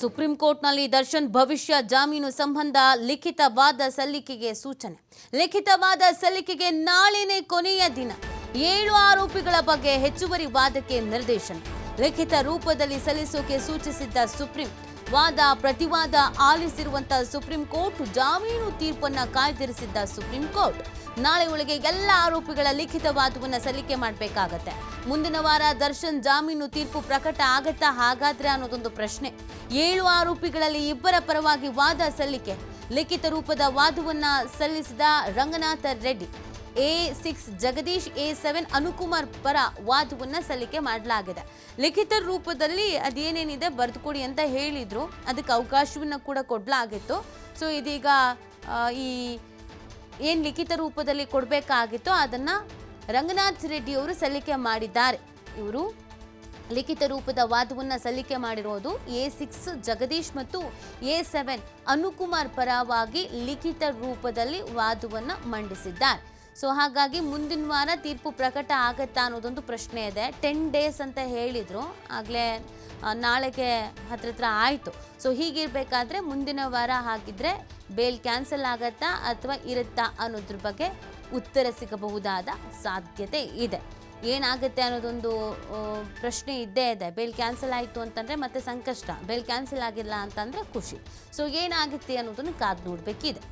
Supreme ಕೋರ್ಟ್ನಲ್ಲಿ ದರ್ಶನ್ ಭವಿಷ್ಯ ಜಾಮೀನು ಸಂಬಂಧ ಲಿಖಿತ ವಾದ ಸಲ್ಲಿಕೆಗೆ ಸೂಚನೆ. ಲಿಖಿತ ವಾದ ಸಲ್ಲಿಕೆಗೆ ನಾಳೆನೇ ಕೊನೆಯ ದಿನ. ಏಳು ಆರೋಪಿಗಳ ಬಗ್ಗೆ ಹೆಚ್ಚುವರಿ ವಾದಕ್ಕೆ ನಿರ್ದೇಶನ. ಲಿಖಿತ ರೂಪದಲ್ಲಿ ಸಲ್ಲಿಸೋಕೆ ಸೂಚಿಸಿದ್ದ ಸುಪ್ರೀಂ ವಾದ, ಪ್ರತಿವಾದ ಆಲಿಸಿರುವಂತಹ ಸುಪ್ರೀಂ ಕೋರ್ಟ್ ಜಾಮೀನು ತೀರ್ಪನ್ನ ಕಾಯ್ದಿರಿಸಿದ್ದ ಸುಪ್ರೀಂ ಕೋರ್ಟ್. ನಾಳೆ ಒಳಗೆ ಎಲ್ಲ ಆರೋಪಿಗಳ ಲಿಖಿತ ವಾದವನ್ನು ಸಲ್ಲಿಕೆ ಮಾಡಬೇಕಾಗತ್ತೆ. ಮುಂದಿನ ವಾರ ದರ್ಶನ್ ಜಾಮೀನು ತೀರ್ಪು ಪ್ರಕಟ ಆಗತ್ತಾ ಹಾಗಾದ್ರೆ ಅನ್ನೋದೊಂದು ಪ್ರಶ್ನೆ. ಏಳು ಆರೋಪಿಗಳಲ್ಲಿ ಇಬ್ಬರ ಪರವಾಗಿ ವಾದ ಸಲ್ಲಿಕೆ. ಲಿಖಿತ ರೂಪದ ವಾದವನ್ನ ಸಲ್ಲಿಸಿದ Ranganatha Reddy. A six, Jagadish A seven, Anukumar ಪರ ವಾದವನ್ನ ಸಲ್ಲಿಕೆ ಮಾಡಲಾಗಿದೆ. ಲಿಖಿತ ರೂಪದಲ್ಲಿ ಅದೇನೇನಿದೆ ಬರೆದುಕೊಡಿ ಅಂತ ಹೇಳಿದ್ರು. ಅದಕ್ಕೆ ಅವಕಾಶವನ್ನ ಕೂಡ ಕೊಡಲಾಗಿತ್ತು. ಸೊ ಇದೀಗ ಈ ಏನು ಲಿಖಿತ ರೂಪದಲ್ಲಿ ಕೊಡಬೇಕಾಗಿತ್ತು ಅದನ್ನ ರಂಗನಾಥ್ ರೆಡ್ಡಿ ಅವರು ಸಲ್ಲಿಕೆ ಮಾಡಿದ್ದಾರೆ. ಇವರು ಲಿಖಿತ ರೂಪದ ವಾದವನ್ನ ಸಲ್ಲಿಕೆ ಮಾಡಿರೋದು ಎ ಸಿಕ್ಸ್, ಜಗದೀಶ್ ಮತ್ತು ಎ ಸೆವೆನ್, ಅನುಕುಮಾರ್ ಪರವಾಗಿ ಲಿಖಿತ ರೂಪದಲ್ಲಿ ವಾದವನ್ನ ಮಂಡಿಸಿದ್ದಾರೆ. ಸೊ ಹಾಗಾಗಿ ಮುಂದಿನ ವಾರ ತೀರ್ಪು ಪ್ರಕಟ ಆಗತ್ತಾ ಅನ್ನೋದೊಂದು ಪ್ರಶ್ನೆ ಇದೆ. ಟೆನ್ ಡೇಸ್ ಅಂತ ಹೇಳಿದ್ರು. ಆಗಲೇ ನಾಳೆಗೆ ಹತ್ರ ಹತ್ರ ಆಯಿತು. ಸೊ ಹೀಗಿರಬೇಕಾದ್ರೆ ಮುಂದಿನ ವಾರ ಹಾಕಿದ್ರೆ ಬೇಲ್ ಕ್ಯಾನ್ಸಲ್ ಆಗತ್ತಾ ಅಥವಾ ಇರುತ್ತಾ ಅನ್ನೋದ್ರ ಬಗ್ಗೆ ಉತ್ತರ ಸಿಗಬಹುದಾದ ಸಾಧ್ಯತೆ ಇದೆ. ಏನಾಗುತ್ತೆ ಅನ್ನೋದೊಂದು ಪ್ರಶ್ನೆ ಇದ್ದೇ ಇದೆ. ಬೇಲ್ ಕ್ಯಾನ್ಸಲ್ ಆಯಿತು ಅಂತಂದರೆ ಮತ್ತೆ ಸಂಕಷ್ಟ. ಬೇಲ್ ಕ್ಯಾನ್ಸಲ್ ಆಗಿಲ್ಲ ಅಂತಂದರೆ ಖುಷಿ. ಸೊ ಏನಾಗುತ್ತೆ ಅನ್ನೋದನ್ನು ಕಾದು ನೋಡಬೇಕಿದೆ.